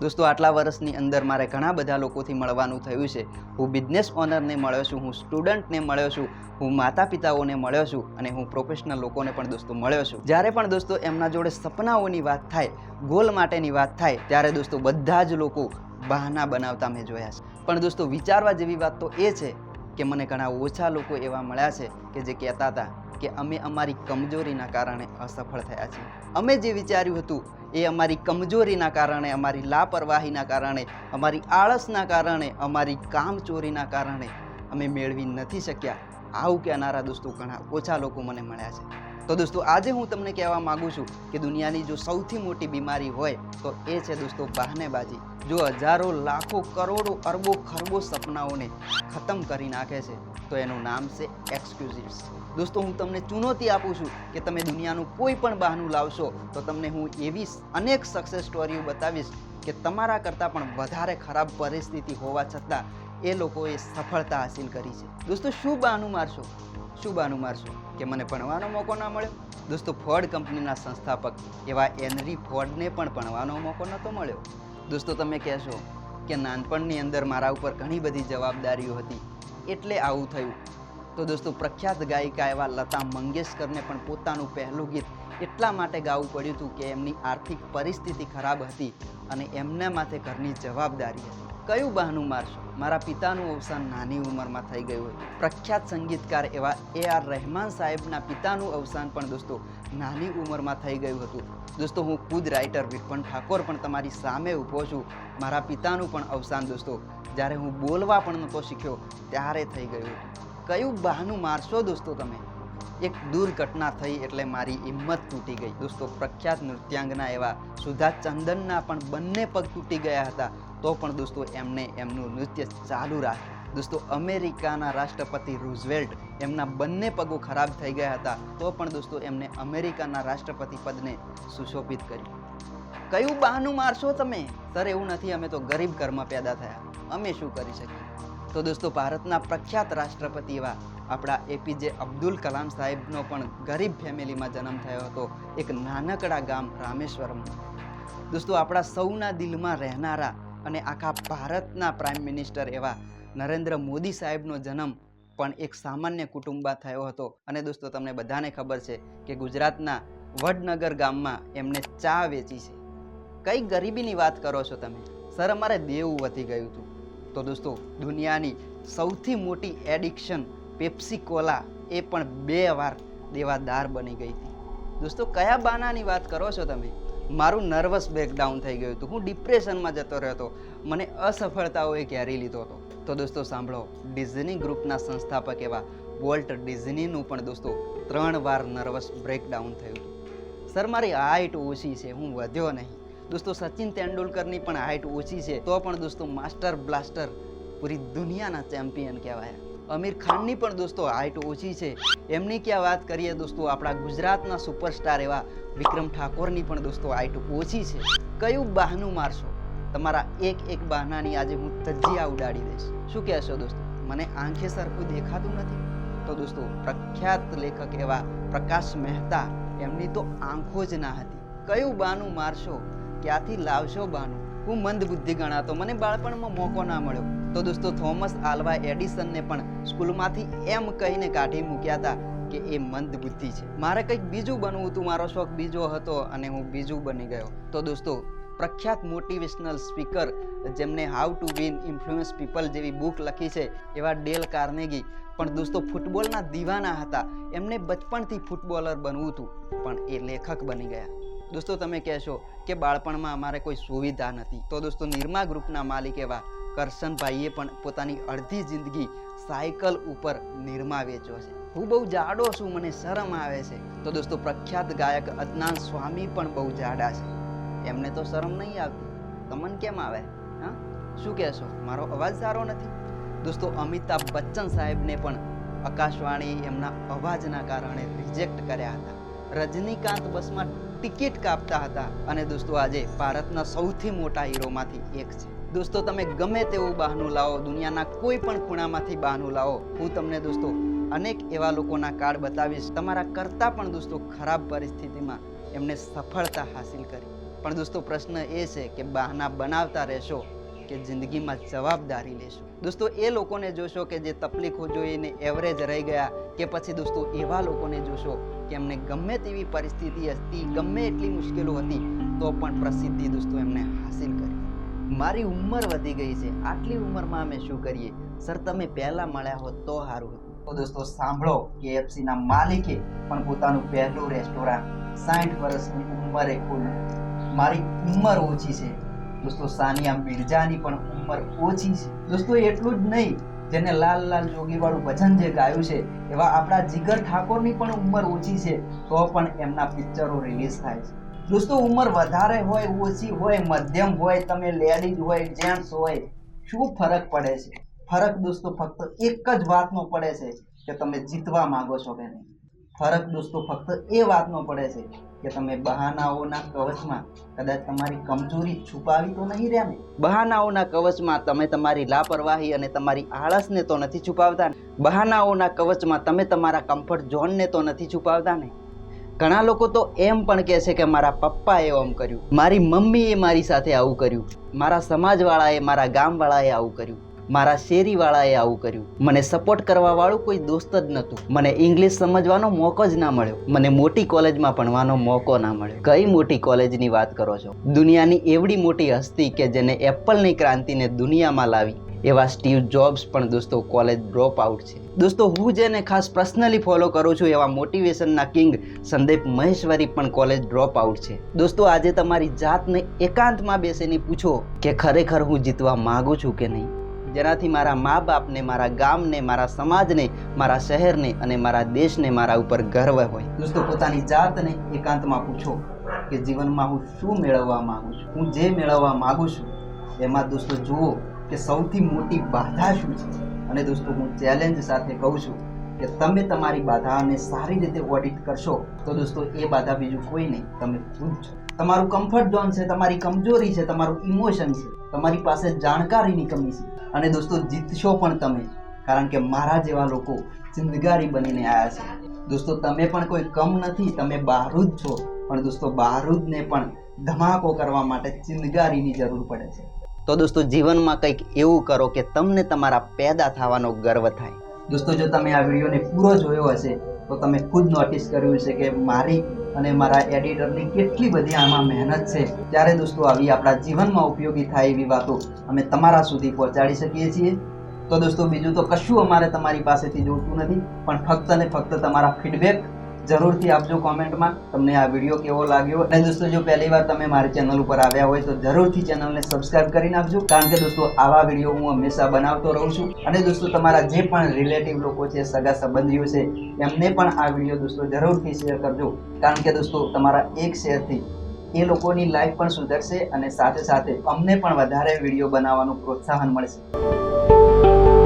દોસ્તો, આટલા વર્ષની અંદર મારે ઘણા બધા લોકોથી મળવાનું થયું છે. હું બિઝનેસ ઓનરને મળ્યો છું, હું સ્ટુડન્ટને મળ્યો છું, હું માતા પિતાઓને મળ્યો છું અને હું પ્રોફેશનલ લોકોને પણ દોસ્તો મળ્યો છું. જ્યારે પણ દોસ્તો એમના જોડે સપનાઓની વાત થાય ગોલ માટેની વાત થાય, ત્યારે દોસ્તો બધા જ લોકો બહાના બનાવતા મેં જોયા છે. પણ દોસ્તો, વિચારવા જેવી વાત તો એ છે કે મને ઘણા ઓછા લોકો એવા મળ્યા છે કે જે કહેતા હતા કે અમે અમારી કમજોરીના કારણે અસફળ થયા છીએ. અમે જે વિચાર્યું હતું એ અમારી કમજોરીના કારણે, અમારી લાપરવાહીના કારણે, અમારી આળસના કારણે, અમારી કામચોરીના કારણે અમે મેળવી નથી શક્યા. આવું કહેનારા દોસ્તો ઘણા ઓછા લોકો મને મળ્યા છે. તો દોસ્તો, આજે હું તમને કહેવા માગું છું કે દુનિયાની જો સૌથી મોટી બીમારી હોય, તો એ છે દોસ્તો બહાનેબાજી. જો હજારો, લાખો, કરોડો, અરબો, ખરબો સપનાઓને ખતમ કરી નાખે છે, તો એનું નામ છે એક્સક્યુઝિવ્સ. દોસ્તો, હું તમને ચુનૌતી આપું છું કે તમે દુનિયાનું કોઈ પણ બહાનું લાવશો, તો તમને હું એવી અનેક સક્સેસ સ્ટોરીઓ બતાવીશ કે તમારા કરતાં પણ વધારે ખરાબ પરિસ્થિતિ હોવા છતાં એ લોકોએ સફળતા હાસિલ કરી છે. દોસ્તો, શું બહાનું મારશો? શું મારશો? કે મને ભણવાનો મોકો ના મળ્યો? દોસ્તો ફોર્ડ કંપનીના સંસ્થાપક એવા એનરી ફોર્ડને પણ ભણવાનો મોકો નહોતો મળ્યો. દોસ્તો, તમે કહેશો કે નાનપણની અંદર મારા ઉપર ઘણી બધી જવાબદારીઓ હતી, એટલે આવું થયું. તો દોસ્તો, પ્રખ્યાત ગાયિકા એવા લતા મંગેશકરને પણ પોતાનું પહેલું ગીત એટલા માટે ગાવું પડ્યું હતું કે એમની આર્થિક પરિસ્થિતિ ખરાબ હતી અને એમના માથે ઘરની જવાબદારી હતી. કયું બહાનું મારશો? મારા પિતાનું અવસાન નાની ઉંમરમાં થઈ ગયું હતું. પ્રખ્યાત સંગીતકાર એવા એ આર રહેમાન સાહેબના પિતાનું અવસાન પણ દોસ્તો નાની ઉંમરમાં થઈ ગયું હતું. દોસ્તો, હું ખુદ રાઇટર વિપન ઠાકોર પણ તમારી સામે ઊભો છું. મારા પિતાનું પણ અવસાન દોસ્તો, જ્યારે હું બોલવા પણ નહોતો શીખ્યો, ત્યારે થઈ ગયું હતું. કયું બહાનું મારશો દોસ્તો તમે? એક દુર્ઘટના થઈ એટલે મારી હિંમત તૂટી ગઈ. દોસ્તો, પ્રખ્યાત નૃત્યાંગના એવા સુધા ચંદનના પણ બંને પગ તૂટી ગયા હતા. તો પણ દોસ્તો એમને એમનું નૃત્ય ચાલુ રાખ્યું. દોસ્તો અમેરિકાના રાષ્ટ્રપતિ રૂઝવેલ્ટ એમના બંને પગો ખરાબ થઈ ગયા હતા. તો પણ દોસ્તો એમને અમેરિકાના રાષ્ટ્રપતિ પદને સુશોભિત કર્યું કયું બહાનું મારશો તમે? સર, એવું નથી, અમે તો ગરીબ ઘરમાં પેદા થયા. અમે શું કરી શકીએ? તો દોસ્તો ભારતના પ્રખ્યાત રાષ્ટ્રપતિ એવા આપણા એપીજે અબ્દુલ કલામ સાહેબનો પણ ગરીબ ફેમિલીમાં જન્મ થયો હતો. એક નાનકડા ગામ રામેશ્વરમ. દોસ્તો આપણા સૌના દિલમાં રહેનારા અને આખા ભારતના પ્રાઇમ મિનિસ્ટર એવા નરેન્દ્ર મોદી સાહેબનો જન્મ પણ એક સામાન્ય કુટુંબમાં થયો હતો. અને દોસ્તો, તમને બધાને ખબર છે કે ગુજરાતના વડનગર ગામમાં એમને ચા વેચી છે. કઈ ગરીબીની વાત કરો છો તમે? સર, અમારે દેવું વધી ગયું હતું. તો દોસ્તો, દુનિયાની સૌથી મોટી એડિક્શન પેપ્સી કોલા એ પણ બે વાર દેવાદાર બની ગઈ હતી. દોસ્તો, કયા બાનાની વાત કરો છો તમે? મારું નર્વસ બ્રેકડાઉન થઈ ગયું હતું. હું ડિપ્રેશનમાં જતો રહ્યો હતો. મને અસફળતાઓએ ઘેરી લીધો હતો. તો દોસ્તો, સાંભળો. ડિઝની ગ્રુપના સંસ્થાપક એવા વોલ્ટ ડિઝનીનું પણ દોસ્તો ત્રણ વાર નર્વસ બ્રેકડાઉન થયું હતું. સર, મારી હાઇટ ઓછી છે. હું વધ્યો નહીં. દોસ્તો, સચિન તેંડુલકરની પણ હાઇટ ઓછી છે. તો પણ દોસ્તો માસ્ટર બ્લાસ્ટર પૂરી દુનિયાના ચેમ્પિયન કહેવાય. અમીર ખાનની પણ દોસ્તો હાઇટ ઓછી છે. એમની ક્યાં વાત કરીએ દોસ્તો? આપણા ગુજરાતના સુપરસ્ટાર એવા વિક્રમ ઠાકોરની પણ દોસ્તો હાઇટ ઓછી છે. કયું બહાનું મારશો? તમારા એક એક બહાનાની આજે હું તજ્જિયા ઉડાડી દઈશ. શું કહેશો દોસ્તો? મને આંખે સરખું દેખાતું નથી. તો દોસ્તો, પ્રખ્યાત લેખક એવા પ્રકાશ મહેતા, એમની તો આંખો જ ના હતી. કયું બાનું મારશો? ક્યાંથી લાવશો બાનું હું મંદ બુદ્ધિ ગણાતો. મને બાળપણમાં મોકો ના મળ્યો. તો દોસ્તો, થોમસ આલ્વા એડિસનને પણ સ્કૂલમાંથી એમ કહીને કાઢી મૂક્યા હતા કે એ મંદ બુદ્ધિ છે. મારે કંઈક બીજું બનવું હતું, મારો શોખ બીજો હતો અને હું બીજું બની ગયો. તો દોસ્તો, પ્રખ્યાત મોટિવેશનલ સ્પીકર જેમને how to win influence people જેવી બુક લખી છે, એવા ડેલ કાર્નેગી. પણ દોસ્તો, ફૂટબોલના દીવાના હતા. એમને બચપણથી ફૂટબોલર બનવું હતું, પણ એ લેખક બની ગયા. દોસ્તો, તમે કહેશો કે બાળપણમાં અમારે કોઈ સુવિધા નથી. તો દોસ્તો, નિરમા ગ્રુપના માલિક એવા કરશનભાઈએ પણ પોતાની અડધી જિંદગી સાયકલ ઉપર નિરમા વેચ્યો છે. હું બહુ જાડો છું, મને શરમ આવે છે. તો દોસ્તો, પ્રખ્યાત ગાયક અદનાન સ્વામી પણ બહુ જાડા છે. એમને તો શરમ નહીં આવતી. તમને કેમ આવે? હા? શું કહેશો? મારો અવાજ સારો નથી? દોસ્તો, અમિતાભ બચ્ચન સાહેબને પણ આકાશવાણી એમના અવાજના કારણે રિજેક્ટ કર્યા હતા. રજનીકાંત બસમાં ટિકિટ કાપતા હતા. અને દોસ્તો, આજે ભારતના સૌથી મોટા હીરોમાંથી એક છે. દોસ્તો, તમે ગમે તેવું બહાનું લાવો, દુનિયાના કોઈ પણ ખૂણામાંથી બહાનું લાવો, હું તમને દોસ્તો અનેક એવા લોકોના કાર્ડ બતાવીશ, તમારા કરતાં પણ દોસ્તો ખરાબ પરિસ્થિતિમાં એમને સફળતા હાસિલ કરી. પણ દોસ્તો, પ્રશ્ન એ છે કે બહાના બનાવતા રહેશો કે જિંદગીમાં જવાબદારી લેશો? દોસ્તો, એ લોકોને જોશો કે જે તકલીફો જોઈને એવરેજ રહી ગયા કે પછી દોસ્તો, એવા લોકોને જોશો કે એમને ગમે તેવી પરિસ્થિતિ હતી, ગમે એટલી મુશ્કેલો હતી, તો પણ પ્રસિદ્ધિ દોસ્તો એમને હાસિલ કરી. મારી ઉંમર વધી ગઈ છે, આટલી ઉંમરમાં અમે શું કરીએ? સર, તમે પહેલા મળ્યા હોત તો સારું હતું. તો દોસ્તો, સાંભળો કે એફસીના માલિકે પણ પોતાનું પહેલું રેસ્ટોરન્ટ સાઠ વર્ષની ઉંમરે ખોલ્યું મારી ઉંમર ઓછી છે. દોસ્તો, સાનિયા મિર્જાની પણ ઉંમર ઓછી છે. દોસ્તો, એટલું જ નહીં, જેને લાલ લાલ જોગી વાળું ભજન જે ગાયું છે, એવા આપણા જીગર ઠાકોરની પણ ઉંમર ઓછી છે, તો પણ એમના પિક્ચરો રિલીઝ થાય છે. દોસ્તો, ઉંમર વધારે હોય, ઓછી હોય, મધ્યમ હોય, તમે લેડીઝ હોય જેન્ટ્સ હોય, શું ફરક પડે છે? ફરક દોસ્તો ફક્ત એક જ વાતનો પડે છે કે તમે જીતવા માગો છો કે નહીં. ફરક દોસ્તો ફક્ત એ વાતનો પડે છે કે તમે બહાનાઓના કવચમાં કદાચ તમારી કમજોરી છુપાવી તો નહીં રહ્યા ને? બહાનાઓના કવચમાં તમે તમારી લાપરવાહી અને તમારી આળસને તો નથી છુપાવતા બહાનાઓના કવચમાં તમે તમારા કમ્ફર્ટ ઝોનને તો નથી છુપાવતા ને? ઘણા લોકો તો એમ પણ કહે છે કે મારા પપ્પાએ આમ કર્યું, મારી મમ્મીએ મારી સાથે આવું કર્યું, મારા સમાજવાળાએ, મારા ગામવાળાએ આવું કર્યું. મારા શેરીવાળાએ આવું કર્યું. મને સપોર્ટ કરવા વાળું કોઈ દોસ્ત જ નહોતું. મને ઇંગ્લિશ સમજવાનો મોકો જ ના મળ્યો. મને મોટી કોલેજમાં ભણવાનો મોકો ના મળ્યો. કઈ મોટી કોલેજની વાત કરો છો? દુનિયાની એવડી મોટી હસ્તી કે જેને એપલની ક્રાંતિને દુનિયામાં લાવી. એવા સ્ટીવ જોબ્સ પણ દોસ્તો કોલેજ ડ્રોપ આઉટ છે. દોસ્તો, હું જેને ખાસ પર્સનલી ફોલો કરું છું, એવા મોટિવેશનના કિંગ સંદીપ મહેશ્વરી પણ કોલેજ ડ્રોપ આઉટ છે. દોસ્તો, આજે તમારી જાતને એકાંતમાં બેસીને પૂછો કે ખરેખર હું જીતવા માગું છું કે નહીં? જેનાથી મારા મા બાપને મારા ગામને, મારા સમાજને, મારા શહેરને અને મારા દેશને મારા ઉપર ગર્વ હોય. દોસ્તો, પોતાની જાતને એકાંતમાં પૂછો કે જીવનમાં હું શું મેળવવા માગું છું? હું જે મેળવવા માગું છું, એમાં દોસ્તો જુઓ કે સૌથી મોટી બાધા શું છે? અને દોસ્તો, હું ચેલેન્જ સાથે કહું છું કે તમે તમારી બાધાને સારી રીતે ઓડિટ કરશો તો દોસ્તો, એ બાધા બીજું કોઈ નહીં. તમે ખુદ છો. તમારું કમ્ફર્ટ ઝોન છે, તમારી કમજોરી છે, તમારું ઇમોશન છે. તમારી પાસે જાણકારીની કમી છે. અને દોસ્તો, જીતશો પણ તમે, કારણ કે મારા જેવા લોકો જિંદગારી બનીને આવ્યા છે. દોસ્તો, તમે પણ કોઈ કમ નથી, તમે બારૂદ છો. પણ દોસ્તો બારૂદને પણ ધમાકો કરવા માટે ચિંદગારીની જરૂર પડે છે. તો દોસ્તો, જીવનમાં કંઈક એવું કરો કે તમને તમારા પેદા થવાનો ગર્વ થાય. દોસ્તો, જો તમે આ વિડીયોને પૂરો જોયો હશે, તો તમે ખુદ નોટિસ કર્યું હશે કે મારી અને મારા એડિટરની કેટલી બધી આમાં મહેનત છે. ત્યારે દોસ્તો, આવી આપણા જીવનમાં ઉપયોગી થાય એવી વાતો અમે તમારા સુધી પહોંચાડી શકીએ છીએ. તો દોસ્તો, બીજું તો કશું અમારે તમારી પાસેથી જોતું નથી, પણ ફક્ત ને ફક્ત તમારા ફીડબેક જરૂરથી આપજો કોમેન્ટમાં. તમને આ વીડિયો કેવો લાગ્યો? અને દોસ્તો, જો પહેલી વાર તમે મારી ચેનલ ઉપર આવ્યા હોય તો જરૂરથી ચેનલને સબસ્ક્રાઇબ કરી નાખજો. કારણ કે દોસ્તો, આવા વીડિયો હું હંમેશા બનાવતો રહું છું. અને દોસ્તો, તમારા જે પણ રિલેટિવ લોકો છે, સગા સંબંધીઓ છે, એમને પણ આ વીડિયો દોસ્તો જરૂરથી શેર કરજો. કારણ કે દોસ્તો, તમારા એક શેરથી એ લોકોની લાઈફ પણ સુધરશે અને સાથે સાથે અમને પણ વધારે વીડિયો બનાવવાનું પ્રોત્સાહન મળશે.